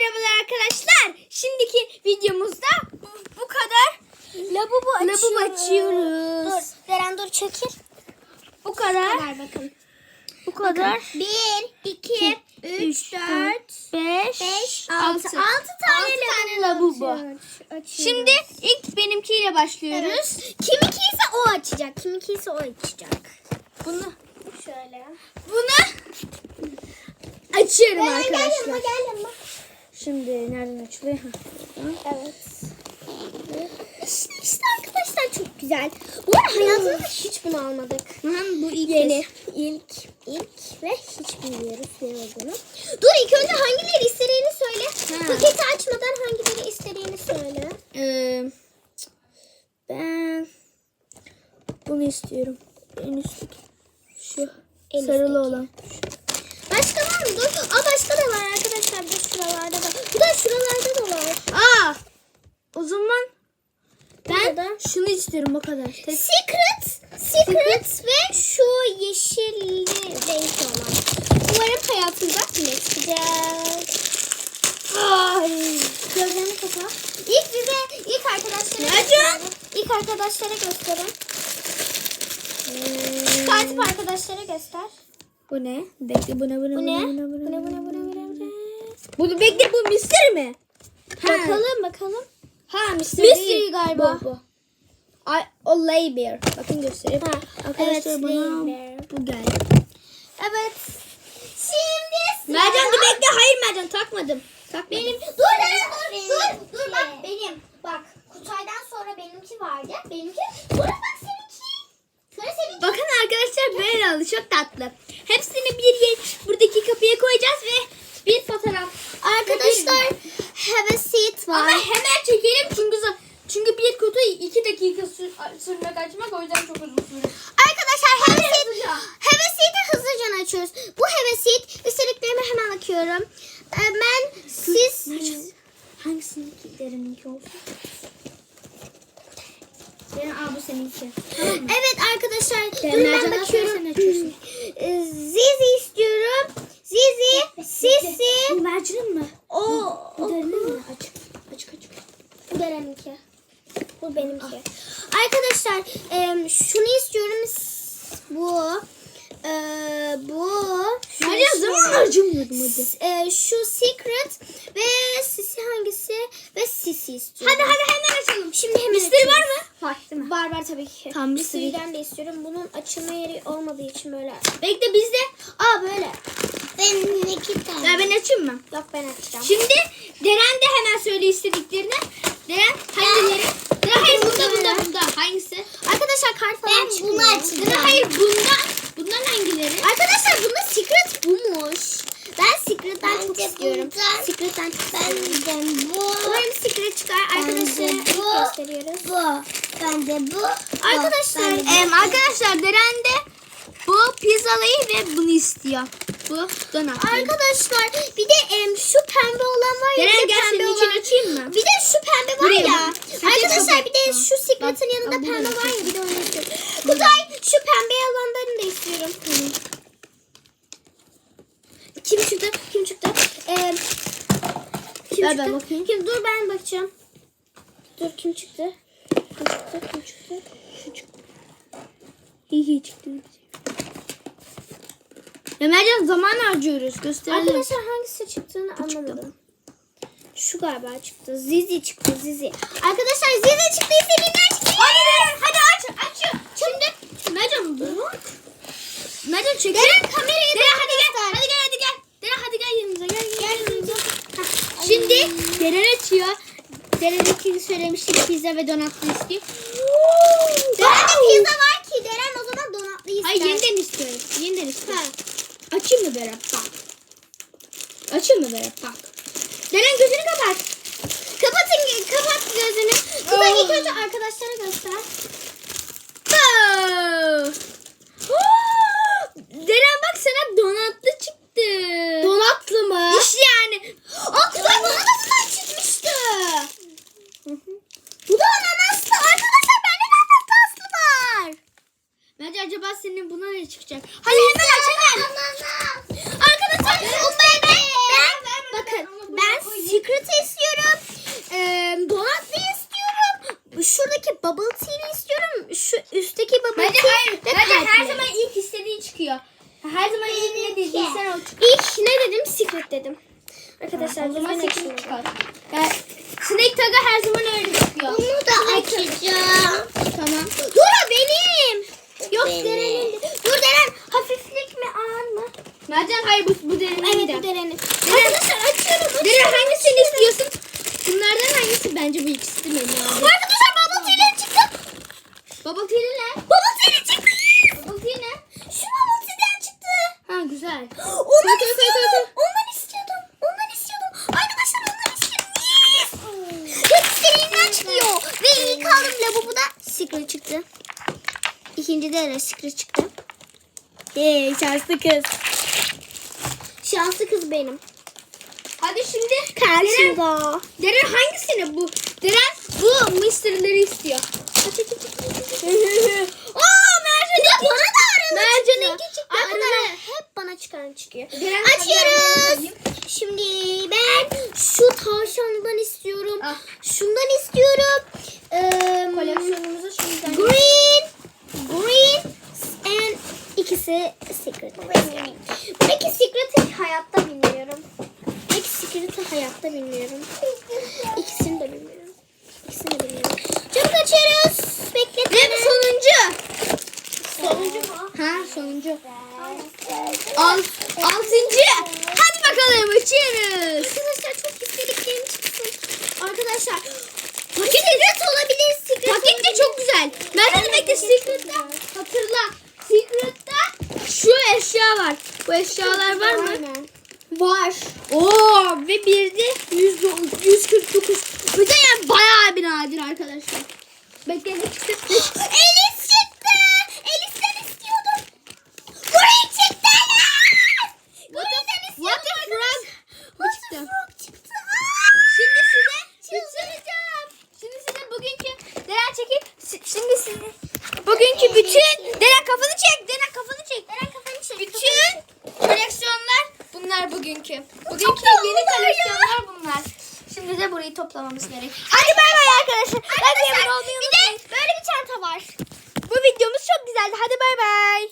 merhabalar arkadaşlar. Şimdiki videomuzda bu kadar Labubu açıyoruz. Labubu açıyoruz. Dur Deren dur çekil. bu kadar Ver bakın. bu kadar. 1, 2, 3, 4, 5 5, 6 6. 6 tane labubu. Şimdi Şimdi ilk benimkiyle başlıyoruz. evet. Kiminki ise o açacak. Kiminki ise o açacak. Bunu Şöyle. bunu açıyorum Gel gel arkadaşlar. yanıma gel yanıma. Şimdi nereden açılıyor? Ha. Evet. İşte, işte arkadaşlar çok güzel. Bu arada hayatımızda hiç bunu almadık. Lan bu ilk Yeni. İlk. ilk ve hiç bilmiyoruz ne olduğunu. Dur ilk önce hangileri istediğini söyle. Ha. Paketi açmadan hangileri istediğini söyle. Ee, ben bunu istiyorum. En üstteki. Şu En sarılı üstteki. olan. Başka var mı? Dur. Aa başka da var Bu şuralarda da. Bu da şuralarda da var. Aa! O zaman ben Burada. şunu istiyorum o kadar. Tek- Secret. Secret ve şu yeşilli renk olan. Umarım hayatımıza çıkacak. Ay. Gözlerini kapa. İlk bize, ilk arkadaşlara gösterelim. İlk arkadaşlara gösterin. Katip arkadaşlara göster. Bu ne? Bekle bu ne bu ne Bu ne? bu ne, bu ne, bu ne, bu ne? Bu bekle bu mystery mi? Ha. Bakalım, bakalım. Ha Mystery değil. galiba. Bu, bu. Ay, o Laybear. Bakın göstereyim. Ha, Arkadaşlar evet, bana bu geldi. Evet. Şimdi sıra- Mercan dur bekle. Hayır Mercan takmadım. Takmadım. Benim dur Deren, dur dur dur bak benim bak Kutay'dan sonra benimki vardı benimki sonra bak seninki sonra seninki Bakın arkadaşlar böyle oldu. Çok tatlı. Hepsini bir yer buradaki kapıya koyacağız ve bir fotoğraf. Arkadaşlar have a seat var Ama hemen çekelim çünkü çünkü bir kutu iki dakika sür, sürmek açmak o yüzden çok uzun sürüyor. arkadaşlar have a seat hızlıca. have a seat'i hızlıca açıyoruz bu have a seat istediklerimi hemen bakıyorum Ee, ben siz Hangisindeki derininki olsun? Aa bu seninki. evet arkadaşlar Ben dur ben bakıyorum sen açıyorsun. Ee, Zizi istiyorum Zizi Sisi Bu mercimek mi? o Bu derinin mi? Açık. Açık açık. Bu benimki. Bu benimki. Arkadaşlar em, şunu istiyorum. S- Bu. e, bu. şu Mercan şey- zaman harcamıyordum hadi. e, şu secret ve sisi hangisi ve sisi istiyorum. Hadi hadi hemen açalım. Şimdi hemen Mystery var mı? Var değil mi? Var var tabii ki. Tamam, mystery. Mystery'den de istiyorum. Bunun açılma yeri olmadığı için böyle. Bekle bizde. Aa böyle. Benim iki tane. Ya ben açayım mı? Yok ben açacağım. Şimdi Deren de hemen söyle istediklerini. Deren hangileri? Deren hayır bunda bunda bunda. Hangisi? Arkadaşlar kart falan Ben çıkmıyor. bunu açacağım. Deren hayır bunda. Bundan hangileri? Arkadaşlar bunda secret bumuş. Ben secret'ten çok istiyorum. Secret'ten istiyorum. bu. Umarım secret çıkar. Arkadaşlara bu. gösteriyoruz. Bu. Bende bu. Arkadaşlar, Bu. Em, arkadaşlar Deren de bu pizzalayı ve bunu istiyor. Bu donat. Arkadaşlar bir de em, şu pembe olan var ya. Deren de gel pembe senin için açayım mı? Bir de şu pembe var Buraya ya. Arkadaşlar bir de şu secret'ın yanında bak, pembe var ya. Bir de onu istiyorum. Kutay şu pembe olanlarını da istiyorum. Kim çıktı? Kim çıktı? Kim Ver çıktı? ben bakayım. Kim? Dur ben bakacağım. Dur kim çıktı? Kim çıktı? Kim çıktı? Şu çıktı. Hihi çıktı. Ya Mercan zaman harcıyoruz. Gösterelim. Arkadaşlar hangisi çıktığını anlamadım. Şu galiba çıktı. Zizi çıktı Zizi. Arkadaşlar Zizi çıktı. İstediğinden çıktı. Hadi Deren hadi aç aç. Şimdi Mercan dur. Mercan çekil. Deren kamerayı Deren bana hadi gel. göster. Hadi gel hadi gel. Deren hadi gel yanımıza gel. Gel, Gel yanımıza. Zizi. Hah. Şimdi Deren açıyor. Deren'inki söylemiştik pizza ve donatlı istiyor. Deren'de pizza var ki. Deren o zaman donatlı ister. Hayır yeniden istiyorum. Yeniden istiyorum. Ha. Açayım mı Deren? Bak. Açayım mı Deren? Bak. Deren gözünü kapat. Kapatın, kapat gözünü. Kutay Oh. ilk önce arkadaşlara göster. Wow. Deren bak sana donatlı çıktı. Donatlı mı? İşte yani. Aa Kutay bana da bundan çıkmıştı. Bu da ananaslı. Arkadaşlar bende de ananaslı var. Bence acaba ne çıkacak? Hadi hemen aç hemen. Arkadaşlar o ben, ben, bakın ben Secret'ı istiyorum. Ee, Donat'ı istiyorum. Şuradaki Bubble Tea'ni istiyorum. Şu üstteki Bubble Bence Tea hayır. ve Bence her zaman ilk istediği çıkıyor. Her zaman ilk ne dediysen o çıkıyor. İlk ne dedim? Secret dedim. Arkadaşlar O zaman açın. çıkar. Yani Snake Tag'a her zaman öyle çıkıyor. Bunu da açacağım. Tamam. Dur o benim. Yok benim. Deren'in. de. Dur Deren hafiflik mi ağır mı? Mercan hayır bu, bu denenin Evet de. bu Deren'in. Deren- Arkadaşlar açıyorum. Deren hangisini istiyorsun? Bunlardan hangisi? Bence bu ikisi değil mi? abi? Arkadaşlar Bubble Tea'den çıktı. Bubble Tea'li ne? Bubble Tea'den çıktı. Bubble Tea ne? Şu Bubble Tea'den çıktı. Ha güzel. Ondan Koy, koy, koy, istiyordum. koy, Ondan istiyordum. Ondan istiyordum. Arkadaşlar ondan istiyordum. Yes. Hepsi elinden çıkıyor. Ve ilk aldım Labubu da Secret çıktı. İkinci de Secret çıktı. Hey şanslı kız. Şanslı kız benim. Hadi şimdi Deren, Karşımda. Deren hangisini bu? Deren bu mystery'leri istiyor. Aa Mercan'ın bana da arada Mercan'ınki çıktı. hep bana çıkan çıkıyor. Deren Açıyoruz. Şimdi ben şu tavşandan istiyorum. Ah. Şundan istiyorum. Ee, Koleksiyonumuzu şimdiden green, green and ikisi secret. Peki hayatta bilmiyorum. İkisini de bilmiyorum. İkisini de bilmiyorum. Çabuk açıyoruz. Ve Bekletin. bu sonuncu. Sonuncu mu? Ha sonuncu. Alt, altıncı. Hadi bakalım açıyoruz. Arkadaşlar çok istediklerim çıksın. Arkadaşlar paket secret olabilir. Secret Paket de çok güzel. Mercan bekle Secret'ta hatırla. Secret'ta şu eşya var. Bu eşyalar var mı? Aynen. Var. Oo ve bir de 100, 149. Bu da yani bayağı bir nadir arkadaşlar. Bekle ne çıktı? Ne çıktı? Elis çıktı. Elis'ten istiyordum. Green çıktı. Green'den istiyordum. What the frog? Bu What çıktı. the frog çıktı. Şimdi size çıldıracağım. Şimdi size bugünkü Deren çekip şimdi size bugünkü bütün Deren kafanı çek. Deren kafanı çek. Deren kafanı çek. Bütün koleksiyonlar bunlar bugünkü. Bugünkü yeni koleksiyonlar bunlar. Şimdi de burayı toplamamız gerek. Hadi bay bay arkadaşlar. Arkadaşlar bir de böyle bir çanta var. Bu videomuz çok güzeldi. Hadi bay bay.